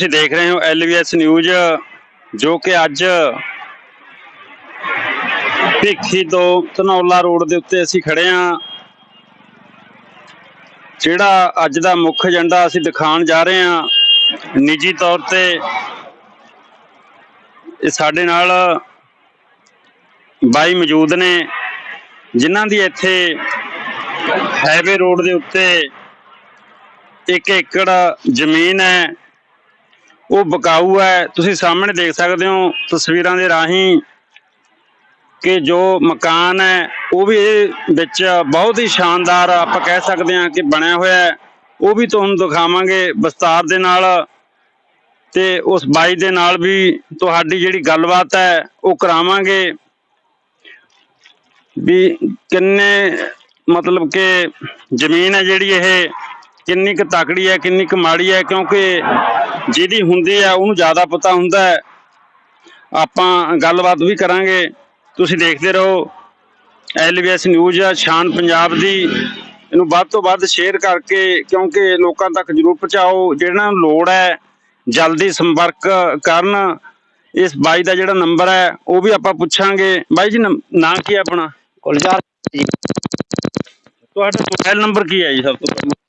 ਤੁਸੀਂ ਦੇਖ ਰਹੇ ਹੋ ਐਲਵੀਐਸ ਨਿਊਜ਼, ਜੋ ਕਿ ਅੱਜ ਭਿੱਖੀ ਤੋਂ ਧਨੌਲਾ ਰੋਡ ਦੇ ਉੱਤੇ ਅਸੀਂ ਖੜੇ ਹਾਂ, ਜਿਹੜਾ ਅੱਜ ਦਾ ਮੁੱਖ ਏਜੰਡਾ ਅਸੀਂ ਦਿਖਾਉਣ ਜਾ ਰਹੇ ਹਾਂ, ਨਿੱਜੀ ਤੌਰ ਤੇ ਇਹ ਸਾਡੇ ਨਾਲ ਬਾਈ ਮੌਜੂਦ ਨੇ, ਜਿਨ੍ਹਾਂ ਦੀ ਇੱਥੇ ਹਾਈਵੇ ਰੋਡ ਦੇ ਉੱਤੇ ਇੱਕ ਏਕੜ ਜ਼ਮੀਨ ਹੈ। ਉਹ ਬਕਾਊ ਹੈ। ਤੁਸੀਂ ਸਾਹਮਣੇ ਦੇਖ ਸਕਦੇ ਹੋ ਤਸਵੀਰਾਂ ਦੇ ਰਾਹੀਂ ਕਿ ਜੋ ਮਕਾਨ ਹੈ, ਉਹ ਵੀ ਇਹ ਵਿੱਚ ਬਹੁਤ ਹੀ ਸ਼ਾਨਦਾਰ ਆਪਾਂ ਕਹਿ ਸਕਦੇ ਹਾਂ ਕਿ ਬਣਿਆ ਹੋਇਆ ਹੈ। ਉਹ ਵੀ ਤੁਹਾਨੂੰ ਦਿਖਾਵਾਂਗੇ ਵਿਸਤਾਰ ਦੇ ਨਾਲ ਤੇ ਉਸ ਬਾਈ ਦੇ ਨਾਲ ਵੀ ਤੁਹਾਡੀ ਜਿਹੜੀ ਗੱਲਬਾਤ ਹੈ, ਉਹ ਕਰਾਵਾਂਗੇ। ਵੀ ਕਿੰਨੇ ਮਤਲਬ ਕਿ ਜ਼ਮੀਨ ਹੈ ਜਿਹੜੀ ਇਹ, ਕਿੰਨੀ ਕੁ ਤਕੜੀ ਹੈ, ਕਿੰਨੀ ਕੁ ਮਾੜੀ ਹੈ, ਕਿਉਂਕਿ ਜਿਹਦੀ ਹੁੰਦੀ ਹੈ ਉਹਨੂੰ ਜ਼ਿਆਦਾ ਪਤਾ ਹੁੰਦਾ ਹੈ। ਆਪਾਂ ਗੱਲਬਾਤ ਵੀ ਕਰਾਂਗੇ। ਤੁਸੀਂ ਦੇਖਦੇ ਰਹੋ। L V S news Shaan Punjab ਦੀ। ਇਹਨੂੰ ਵੱਧ ਤੋਂ ਵੱਧ ਸ਼ੇਅਰ ਕਰਕੇ ਕਿਉਂਕਿ ਲੋਕਾਂ ਤੱਕ ਜਰੂਰ ਪਹੁੰਚਾਓ। ਜਿਹਨਾਂ ਨੂੰ ਲੋੜ ਹੈ ਜਲਦੀ ਸੰਪਰਕ ਕਰਨ। ਇਸ ਬਾਈ ਦਾ ਜਿਹੜਾ ਨੰਬਰ ਹੈ ਉਹ ਵੀ ਆਪਾਂ ਪੁੱਛਾਂਗੇ। ਬਾਈ ਜੀ ਨੰ- ਨਾਂ ਕੀ ਹੈ ਆਪਣਾ? ਗੁਲਜ਼ਾਰ ਜੀ ਤੁਹਾਡਾ ਮੋਬਾਈਲ ਨੰਬਰ ਕੀ ਹੈ ਜੀ ਸਭ ਤੋਂ ਪਹਿਲਾਂ?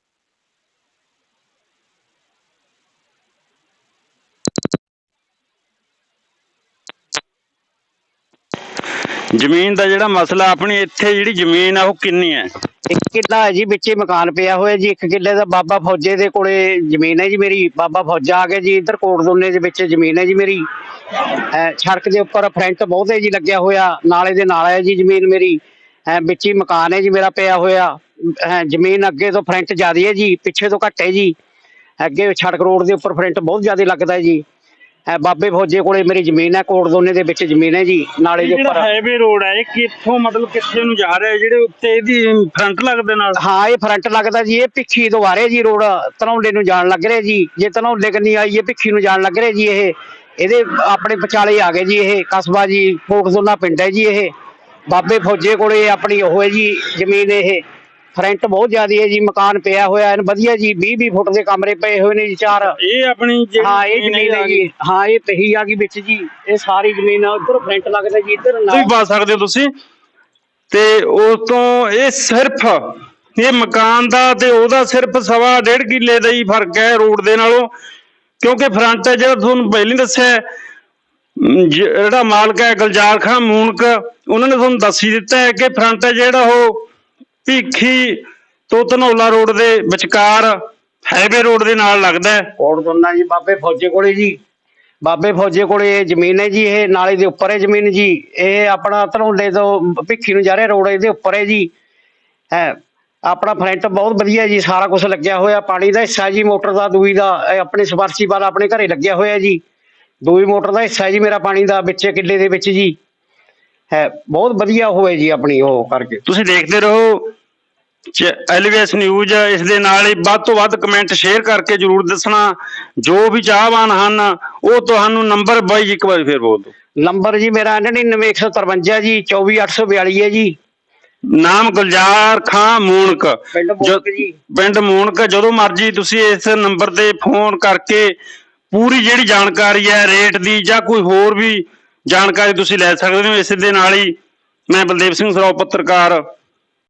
ਜ਼ਮੀਨ ਦਾ ਜਿਹੜਾ ਮਸਲਾ ਆਪਣੀ ਇੱਥੇ ਜਿਹੜੀ ਜ਼ਮੀਨ ਆ ਉਹ ਕਿੰਨੀ ਹੈ? ਇੱਕ ਕਿੱਲਾ ਹੈ ਜੀ, ਵਿੱਚੇ ਮਕਾਨ ਪਿਆ ਹੋਇਆ ਜੀ, ਇੱਕ ਕਿੱਲੇ ਦਾ ਬਾਬਾ ਫੌਜੇ ਦੇ ਕੋਲੇ ਜ਼ਮੀਨ ਹੈ ਜੀ ਮੇਰੀ, ਬਾਬਾ ਫੌਜਾ ਆ ਕੇ ਜੀ, ਇੱਧਰ ਕੋਟਦੋਨੇ ਦੇ ਵਿੱਚ ਜ਼ਮੀਨ ਹੈ ਜੀ ਮੇਰੀ। ਸੜਕ ਦੇ ਉੱਪਰ ਫਰੰਟ ਬਹੁਤ ਜੀ, ਲੱਗਿਆ ਹੋਇਆ, ਨਾਲੇ ਦੇ ਨਾਲ ਹੈ ਜੀ ਜ਼ਮੀਨ ਮੇਰੀ। ਅਹ ਵਿੱਚ ਹੀ ਮਕਾਨ ਹੈ ਜੀ ਮੇਰਾ ਪਿਆ ਹੋਇਆ। ਅਹ ਜ਼ਮੀਨ ਅੱਗੇ ਤੋਂ ਫਰੰਟ ਜ਼ਿਆਦੀ ਹੈ ਜੀ, ਪਿੱਛੇ ਤੋਂ ਘੱਟ ਹੈ ਜੀ। ਅੱਗੇ ਸੜਕ ਰੋਡ ਦੇ ਉੱਪਰ ਫਰੰਟ ਬਹੁਤ ਜ਼ਿਆਦਾ ਲੱਗਦਾ ਹੈ ਜੀ। ਅਹ ਬਾਬੇ ਫੌਜੇ ਕੋਲੇ ਮੇਰੀ ਜ਼ਮੀਨ ਹੈ ਕੋਟਦੋਨੇ ਦੇ ਵਿੱਚ ਜ਼ਮੀਨ ਹੈ ਜੀ ਨਾਲੇ ਦੇ ਜਿਹੜਾ ਉੱਪਰ ਹਾਈਵੇ ਰੋਡ ਹੈ ਇਹ ਕਿੱਥੋਂ ਮਤਲਬ ਕਿੱਥੇ ਨੂੰ ਜਾ ਰਿਹਾ ਹੈ ਜਿਹੜੇ ਉੱਤੇ ਇਹਦੀ ਫਰੰਟ ਲੱਗਦੇ ਨਾਲ? ਹਾਂ ਇਹ ਫਰੰਟ ਲੱਗਦਾ ਜੀ ਇਹ ਭਿੱਖੀ ਤੋਂ ਆ ਰਿਹਾ ਜੀ ਰੋਡ ਧਨੌਲੇ ਨੂੰ ਜਾਣ ਲੱਗ ਰਿਹਾ ਜੀ। ਜੇ ਧਨੌਲੇ ਕੰਨੀ ਆਈ ਇਹ ਭਿੱਖੀ ਨੂੰ ਜਾਣ ਲੱਗ ਰਿਹਾ ਜੀ ਇਹ। ਇਹਦੇ ਆਪਣੇ ਵਿਚਾਲੇ ਆ ਗਏ ਜੀ ਇਹ ਕਸਬਾ ਜੀ ਕੋਟਦੋਨਾ ਪਿੰਡ ਹੈ ਜੀ ਇਹ। ਬਾਬੇ ਫੌਜੇ ਕੋਲੇ ਆਪਣੀ ਉਹ ਹੈ ਜੀ ਜ਼ਮੀਨ ਇਹ। ਫਰੰਟ ਬਹੁਤ ਜ਼ਿਆਦੀ ਹੈ ਜੀ ਮਕਾਨ ਪਿਆ ਹੋਇਆ ਐਨ ਵਧੀਆ ਜੀ 20 20 ਫੁੱਟ ਦੇ ਕਮਰੇ ਪਏ ਹੋਏ ਨੇ ਜੀ ਚਾਰ। ਇਹ ਆਪਣੀ ਜਿਹੜੀ ਹਾਂ ਇਹ ਜ਼ਮੀਨ ਹੈ ਜੀ। ਹਾਂ ਇਹ ਪਹੀ ਆ ਗਈ ਵਿੱਚ ਜੀ ਇਹ ਸਾਰੀ ਜ਼ਮੀਨ ਉਧਰ ਫਰੰਟ ਲੱਗਦਾ ਜੀ ਇੱਧਰ ਤੁਸੀਂ ਨਾਲ ਪਾ ਸਕਦੇ ਹੋ ਤੁਸੀਂ। ਤੇ ਉਸ ਤੋਂ ਇਹ ਸਿਰਫ ਇਹ ਮਕਾਨ ਦਾ ਤੇ ਉਹਦਾ ਸਿਰਫ ਸਵਾ ਡੇਢ ਕਿੱਲੇ ਦਾ ਹੀ ਫ਼ਰਕ ਹੈ ਰੋਡ ਦੇ ਨਾਲੋਂ। ਕਿਉਂਕਿ ਫਰੰਟ ਹੈ ਜਿਹੜਾ ਤੁਹਾਨੂੰ ਪਹਿਲਾਂ ਹੀ ਦੱਸਿਆ ਹੈ, ਜਿਹੜਾ ਮਾਲਕ ਹੈ ਗੁਲਜ਼ਾਰ ਖਾਨ ਮੂਨਕ ਉਹਨਾਂ ਨੇ ਤੁਹਾਨੂੰ ਦੱਸ ਹੀ ਦਿੱਤਾ ਹੈ ਕਿ ਫਰੰਟ ਹੈ ਜਿਹੜਾ ਉਹ ਭੀਖੀ ਤੋਂ ਧਨੌਲਾ ਰੋਡ ਦੇ ਵਿਚਕਾਰ ਹਾਈਵੇ ਰੋਡ ਦੇ ਨਾਲ ਲੱਗਦਾ ਹੈ। ਕੋਟਦੋਨਾ ਜੀ? ਬਾਬੇ ਫੌਜੇ ਕੋਲੇ ਜੀ। ਬਾਬੇ ਫੌਜੇ ਕੋਲੇ ਇਹ ਜ਼ਮੀਨ ਹੈ ਜੀ, ਇਹ ਨਾਲੇ ਦੇ ਉੱਪਰ ਹੈ ਜ਼ਮੀਨ ਜੀ। ਇਹ ਆਪਣਾ ਧਨੌਲੇ ਤੋਂ ਭਿੱਖੀ ਨੂੰ ਜਾ ਰਿਹਾ ਰੋਡ ਇਹਦੇ ਉੱਪਰ ਹੈ ਜੀ। ਹੈ, ਆਪਣਾ ਫਰੰਟ ਬਹੁਤ ਵਧੀਆ ਜੀ, ਸਾਰਾ ਕੁਝ ਲੱਗਿਆ ਹੋਇਆ। ਪਾਣੀ ਦਾ ਹਿੱਸਾ ਜੀ, ਮੋਟਰ ਦਾ, ਦੂਈ ਦਾ, ਇਹ ਆਪਣੇ ਸਪਾਰਸੀ ਵਾਲਾ ਆਪਣੇ ਘਰੇ ਲੱਗਿਆ ਹੋਇਆ ਜੀ। ਦੂਈ ਮੋਟਰ ਦਾ ਹਿੱਸਾ ਜੀ ਮੇਰਾ ਪਾਣੀ ਦਾ, ਵਿੱਚ ਕਿੱਲੇ ਦੇ ਵਿੱਚ ਜੀ। ਹੈ ਬਹੁਤ ਵਧੀਆ ਹੋਇਆ ਜੀ ਆਪਣੀ ਉਹ ਕਰਕੇ। ਤੁਸੀਂ ਦੇਖਦੇ ਰਹੋ ਐਲਵੀਐਸ ਨਿਊਜ਼ ਇਸ ਦੇ ਨਾਲ ਹੀ ਵੱਧ ਤੋਂ ਵੱਧ ਕਮੈਂਟ ਸ਼ੇਅਰ ਕਰਕੇ ਜਰੂਰ ਦੱਸਣਾ। ਜੋ ਵੀ ਚਾਹਵਾਨ ਹਨ ਉਹ ਤੁਹਾਨੂੰ ਨੰਬਰ ਬਾਈ ਇੱਕ ਵਾਰ ਫੇਰ ਬੋਲ ਦਿਓ। ਨੰਬਰ ਜੀ ਮੇਰਾ 99153 ਜੀ 24842 ਹੈ ਜੀ। ਨਾਮ ਗੁਲਜ਼ਾਰ ਖਾਂ ਮੂਨਕ। ਪਿੰਡ ਮੂਨਕ ਜਦੋਂ ਮਰਜ਼ੀ ਤੁਸੀਂ ਇਸ ਨੰਬਰ ਤੇ ਫੋਨ ਕਰਕੇ ਪੂਰੀ ਜਿਹੜੀ ਜਾਣਕਾਰੀ ਹੈ ਰੇਟ ਦੀ ਜਾਂ ਕੋਈ ਹੋਰ ਵੀ ਜਾਣਕਾਰੀ ਤੁਸੀਂ ਲੈ ਸਕਦੇ ਹੋ। ਇਸ ਦੇ ਨਾਲ ਹੀ ਮੈਂ ਬਲਦੇਵ ਸਿੰਘ ਸਰਾਓ ਪੱਤਰਕਾਰ